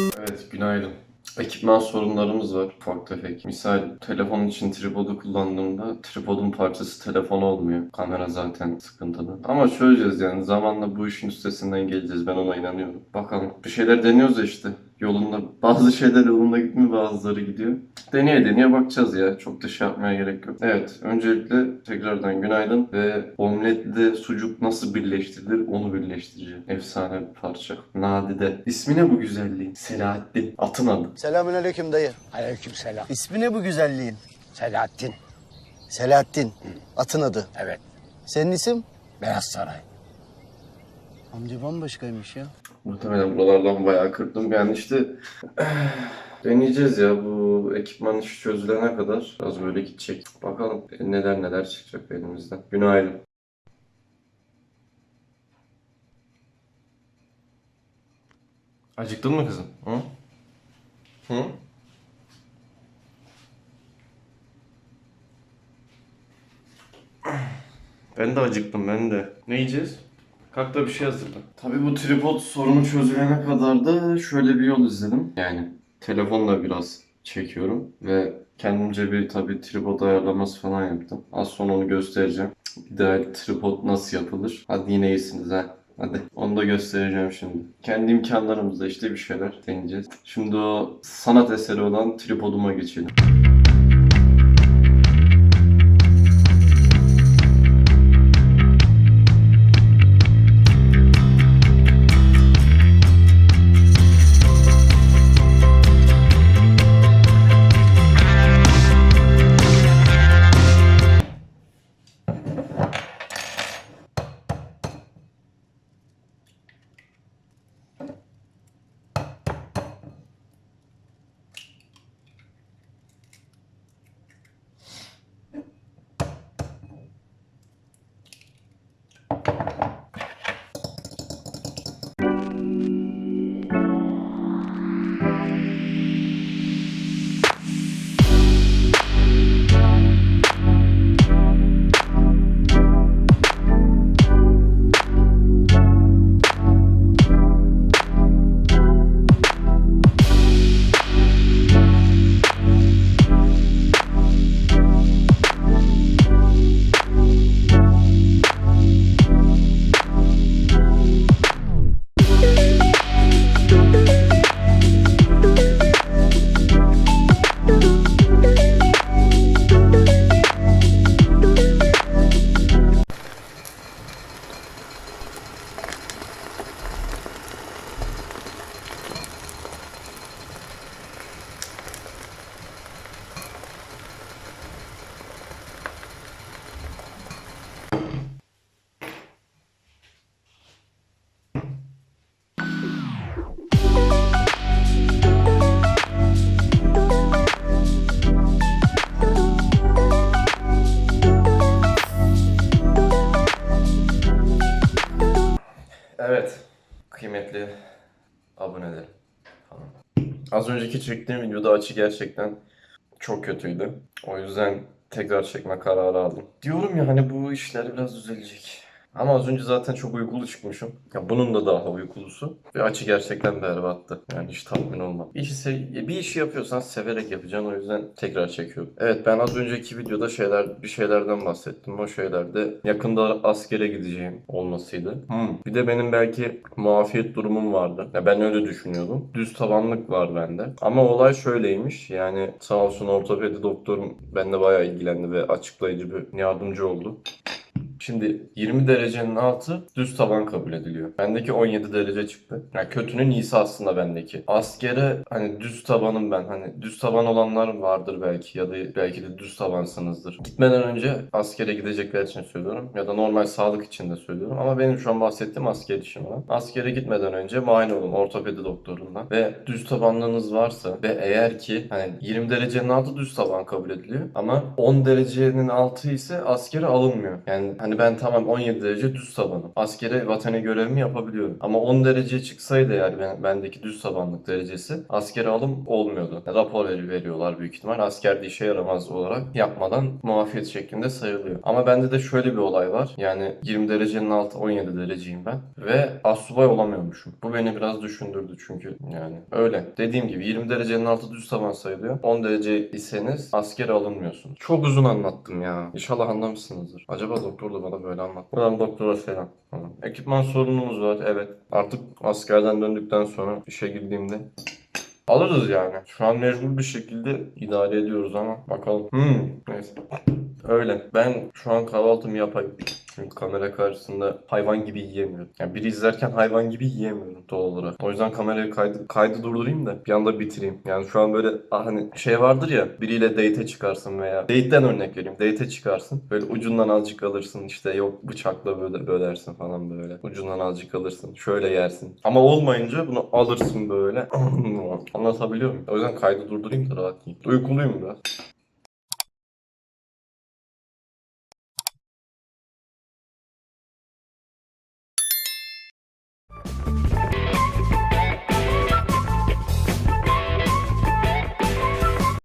Evet, günaydın. Ekipman sorunlarımız var ufak tefek. Misal telefon için tripodu kullandığımda tripodun parçası telefon olmuyor. Kamera zaten sıkıntılı. Ama çözeceğiz yani zamanla bu işin üstesinden geleceğiz ben ona inanıyorum. Bakalım bir şeyler deniyoruz işte. Yolunda bazı şeyler yolunda gitmiyor bazıları gidiyor. Deneye deneye bakacağız ya. Çok da şey yapmaya gerek yok. Evet öncelikle tekrardan günaydın ve omletle sucuk nasıl birleştirilir onu birleştireceğim. Efsane bir parça. Nadide. İsmi ne bu güzelliğin? Selahattin. Atın adı. Selamünaleyküm dayı. Aleykümselam. İsmi ne bu güzelliğin? Selahattin. Selahattin. Atın adı. Evet. Senin isim? Beyaz Saray. Amca bambaşkaymış ya. Muhtemelen buralardan bayağı kırdım. Yani işte deneyeceğiz ya bu ekipman işi çözülene kadar. Biraz böyle gidecek. Bakalım neler neler çıkacak elimizden. Günaydın. Acıktın mı kızım? Hı? Hı? Ben de acıktım ben de. Ne yiyeceğiz? Kalk da bir şey hazırla. Tabii bu tripod sorunu çözülene kadar da şöyle bir yol izledim. Yani telefonla biraz çekiyorum ve kendimce bir tabii tripod ayarlaması falan yaptım. Az sonra onu göstereceğim. İdeal tripod nasıl yapılır? Hadi yine iyisiniz ha. Hadi onu da göstereceğim şimdi. Kendi imkanlarımızla işte bir şeyler deneyeceğiz. Şimdi o sanat eseri olan tripoduma geçelim. Evet, kıymetli aboneler falan. Az önceki çektiğim videoda açı gerçekten çok kötüydü. O yüzden tekrar çekme kararı aldım. Diyorum ya hani bu işler biraz düzelecek. Ama az önce zaten çok uykulu çıkmışım. Ya bunun da daha uykulusu. Ve açı gerçekten berbattı. Yani hiç tatmin olmam. Bir işi, bir işi yapıyorsan severek yapacaksın. O yüzden tekrar çekiyorum. Evet ben az önceki videoda şeyler bir şeylerden bahsettim. O şeyler de yakında askere gideceğim olmasıydı. Bir de benim belki muafiyet durumum vardı. Ya ben öyle düşünüyordum. Düz tabanlık var bende. Ama olay şöyleymiş. Yani sağ olsun ortopedi doktorum benimle bayağı ilgilendi ve açıklayıcı bir yardımcı oldu. Şimdi 20 derecenin altı düz taban kabul ediliyor. Bendeki 17 derece çıktı. Yani kötünün iyisi aslında bendeki. Askere hani düz tabanım ben. Hani düz taban olanlar vardır belki ya da belki de düz tabansınızdır. Gitmeden önce askere gidecekler için söylüyorum. Ya da normal sağlık için de söylüyorum. Ama benim şu an bahsettiğim asker işim olan. Askere gitmeden önce muayene olun ortopedi doktorundan. Ve düz tabanlığınız varsa ve eğer ki hani 20 derecenin altı düz taban kabul ediliyor. Ama 10 derecenin altı ise askere alınmıyor. Yani hani Hani ben tamam 17 derece düz tabanım. Askere vatani görevimi yapabiliyorum. Ama 10 dereceye çıksaydı yani ben, bendeki düz tabanlık derecesi askere alım olmuyordu. Rapor veri, veriyorlar büyük ihtimal. Askerde işe yaramaz olarak yapmadan muafiyet şeklinde sayılıyor. Ama bende de şöyle bir olay var. Yani 20 derecenin altı 17 dereceyim ben. Ve asubay olamıyormuşum. Bu beni biraz düşündürdü çünkü yani. Öyle. Dediğim gibi 20 derecenin altı düz taban sayılıyor. 10 derece iseniz askere alınmıyorsunuz. Çok uzun anlattım ya. İnşallah anlamışsınızdır. Acaba doktor da bana böyle anlattı. Buradan doktora selam. Ekipman sorunumuz var. Evet. Artık askerden döndükten sonra işe girdiğimde Alırız yani. Şu an mecbur bir şekilde idare ediyoruz ama bakalım. Hmm, neyse. Öyle. Ben şu an kahvaltımı yapayım. Çünkü kamera karşısında hayvan gibi yiyemiyorum. Yani biri izlerken hayvan gibi yiyemiyorum doğal olarak. O yüzden kamerayı kaydı, kaydı durdurayım da bir anda bitireyim. Yani şu an böyle ah, hani şey vardır ya biriyle date'e çıkarsın veya date'den örnek vereyim. Date'e çıkarsın. Böyle ucundan azıcık alırsın işte yok bıçakla böyle bölersin falan böyle. Ucundan azıcık alırsın. Şöyle yersin. Ama olmayınca bunu alırsın böyle. Anlatabiliyor muyum? O yüzden kaydı durdurayım da rahat yiyeyim. Uykuluyum biraz.